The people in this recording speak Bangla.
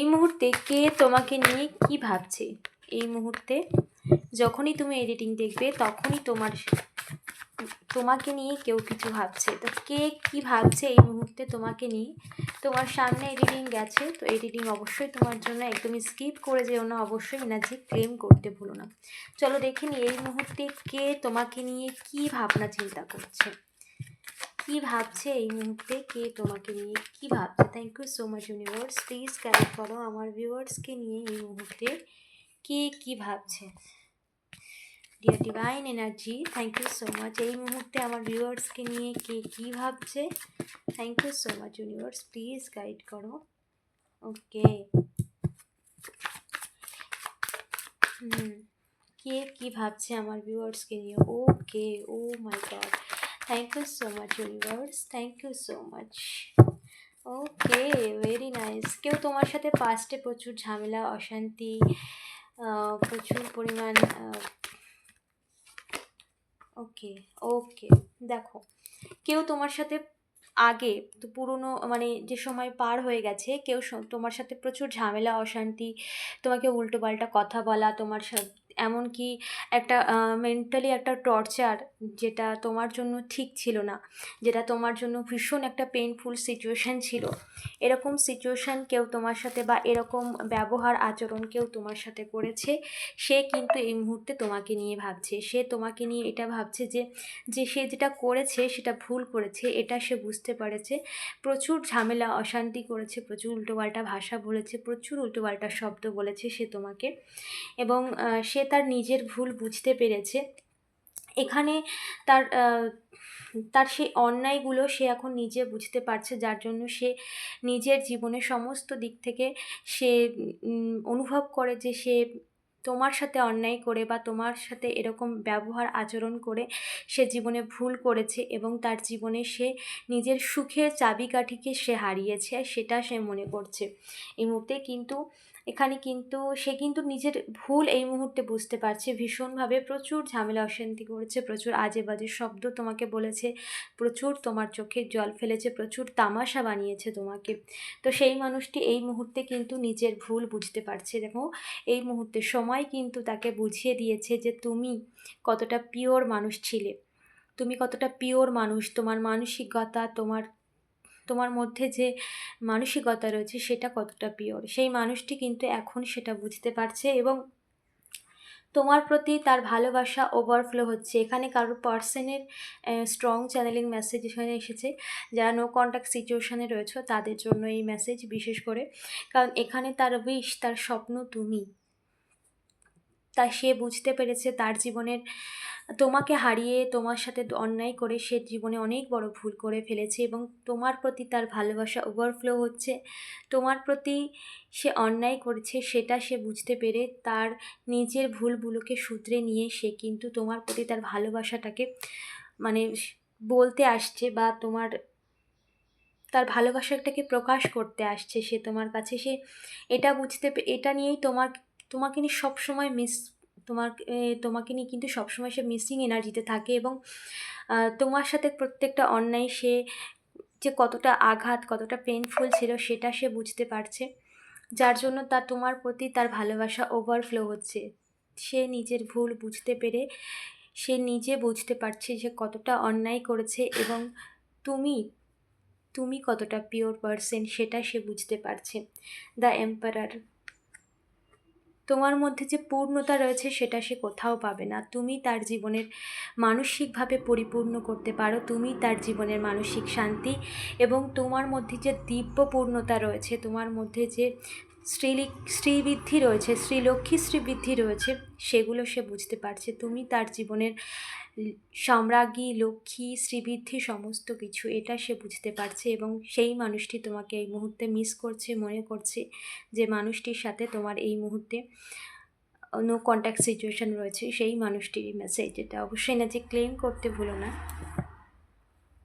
এই মুহূর্তে কে তোমাকে নিয়ে কি ভাবছে? এই মুহূর্তে যখনই তুমি এডিটিং দেখবে, তখনই তোমার তোমাকে নিয়ে কেউ কিছু ভাবছে। তো কে কি ভাবছে এই মুহূর্তে তোমাকে নিয়ে? তোমার সামনে এডিটিং গেছে, তো এডিটিং অবশ্যই তোমার জন্য একদমই স্কিপ করে যেও না, অবশ্যই এনার্জি ক্লেম করতে ভুলো না। চলো দেখে নি এই মুহূর্তে কে তোমাকে নিয়ে কি ভাবনা চিন্তা করছে। কি ভাবছে এই মুহূর্তে? কে তোমাকে নিয়ে কি ভাবছে? Thank you so much universe please guide করো আমার ভিউয়ার্সকে নিয়ে এই মুহূর্তে। কে কি ভাবছে? Dear divine energy thank you so much এই মুহূর্তে আমার ভিউয়ার্সকে নিয়ে কে কি ভাবছে? Thank you so much universe please guide করো। Okay hmm. কে কি ভাবছে আমার ভিউয়ার্সকে নিয়ে? Okay oh my God thank you so much universe thank you so much okay very nice কেউ তোমার সাথে পাস্টে প্রচুর ঝামেলা, অশান্তি প্রচুর পরিমাণ ওকে ওকে দেখো, কেউ তোমার সাথে আগে তো পুরনো মানে যে সময় পার হয়ে গেছে, কেউ তোমার সাথে প্রচুর ঝামেলা, অশান্তি, তোমাকে উল্টোপাল্টা কথা বলা, তোমার সাথে এমনকি একটা মেন্টালি একটা টর্চার যেটা তোমার জন্য ঠিক ছিল না, যেটা তোমার জন্য ভীষণ একটা পেইনফুল সিচুয়েশান ছিল। এরকম সিচুয়েশান কেউ তোমার সাথে বা এরকম ব্যবহার আচরণ কেউ তোমার সাথে করেছে, সে কিন্তু এই মুহূর্তে তোমাকে নিয়ে ভাবছে। সে তোমাকে নিয়ে এটা ভাবছে যে যে সে যেটা করেছে সেটা ভুল করেছে, এটা সে বুঝতে পারেছে। প্রচুর ঝামেলা, অশান্তি করেছে, প্রচুর উল্টোপাল্টা ভাষা বলেছে, প্রচুর উল্টোপাল্টা শব্দ বলেছে সে তোমাকে। এবং সে তার নিজের ভুল বুঝতে পেরেছে। এখানে তার তার সেই অন্যায়গুলো সে এখন নিজে বুঝতে পারছে, যার জন্য সে নিজের জীবনের সমস্ত দিক থেকে সে অনুভব করে যে সে তোমার সাথে অন্যায় করে বা তোমার সাথে এরকম ব্যবহার, আচরণ করে সে জীবনে ভুল করেছে এবং তার জীবনে সে নিজের সুখের চাবিকাঠিকে সে হারিয়েছে, সেটা সে মনে করছে। এই মুহূর্তে কিন্তু এখানে কিন্তু সে কিন্তু নিজের ভুল এই মুহূর্তে বুঝতে পারছে। ভীষণভাবে প্রচুর ঝামেলা, অশান্তি করেছে, প্রচুর আজে বাজে শব্দ তোমাকে বলেছে, প্রচুর তোমার চোখে জল ফেলেছে, প্রচুর তামাশা বানিয়েছে তোমাকে। তো সেই মানুষটি এই মুহূর্তে কিন্তু নিজের ভুল বুঝতে পারছে। দেখো, এই মুহূর্তে সময় কিন্তু তাকে বুঝিয়ে দিয়েছে যে তুমি কতটা পিওর মানুষ ছিলে। তুমি কতটা পিওর মানুষ, তোমার মানসিকতা, তোমার তোমার মধ্যে যে মানসিকতা রয়েছে সেটা কতটা পিওর সেই মানুষটি কিন্তু এখন সেটা বুঝতে পারছে এবং তোমার প্রতি তার ভালোবাসা ওভারফ্লো হচ্ছে। এখানে কারোর পার্সনের স্ট্রং চ্যানেলিং মেসেজ এখানে এসেছে। যারা নো কন্ট্যাক্ট সিচুয়েশানে রয়েছে, তাদের জন্য এই মেসেজ বিশেষ করে। কারণ এখানে তার উইশ তার স্বপ্ন তুমি। তা সে বুঝতে পেরেছে তার জীবনের তোমাকে হারিয়ে তোমার সাথে অন্যায় করে সে জীবনে অনেক বড় ভুল করে ফেলেছে এবং তোমার প্রতি তার ভালোবাসা ওভারফ্লো হচ্ছে। তোমার প্রতি সে অন্যায় করেছে, সেটা সে বুঝতে পেরে তার নিজের ভুলগুলোকে শুধরে নিয়ে সে কিন্তু তোমার প্রতি তার ভালোবাসাটাকে মানে বলতে আসছে বা তোমার তার ভালোবাসাটাকে প্রকাশ করতে আসছে সে তোমার কাছে। সে এটা বুঝতে এটা নিয়েই তোমার তোমাকে নিয়ে সবসময় মিস তোমার তোমাকে নিয়ে কিন্তু সবসময় সে মিসিং এনার্জিতে থাকে এবং তোমার সাথে প্রত্যেকটা অন্যায় সে যে কতটা আঘাত, কতটা পেনফুল ছিল সেটা সে বুঝতে পারছে। যার জন্য তার তোমার প্রতি তার ভালোবাসা ওভারফ্লো হচ্ছে। সে নিজের ভুল বুঝতে পেরে সে নিজে বুঝতে পারছে যে কতটা অন্যায় করেছে এবং তুমি তুমি কতটা পিওর পারসন সেটা সে বুঝতে পারছে। দ্য এম্পারার তোমার মধ্যে যে পূর্ণতা রয়েছে সেটা সে কোথাও পাবে না। তুমি তার জীবনের মানসিকভাবে পরিপূর্ণ করতে পারো, তুমি তার জীবনের মানসিক শান্তি এবং তোমার মধ্যে যে দিব্য পূর্ণতা রয়েছে, তোমার মধ্যে যে স্ত্রীলি শ্রীবৃদ্ধি রয়েছে শ্রীলক্ষ্মী শ্রীবৃদ্ধি রয়েছে, সেগুলো সে বুঝতে পারছে। তুমি তার জীবনের সম্রাজ্ঞী, লক্ষ্মী শ্রীবৃদ্ধি সমস্ত কিছু, এটা সে বুঝতে পারছে এবং সেই মানুষটি তোমাকে এই মুহূর্তে মিস করছে, মনে করছে যে মানুষটির সাথে তোমার এই মুহূর্তে নো কন্ট্যাক্ট সিচুয়েশান রয়েছে। সেই মানুষটির মেসেজ এটা। অবশ্যই না যে ক্লেম করতে ভুলো না।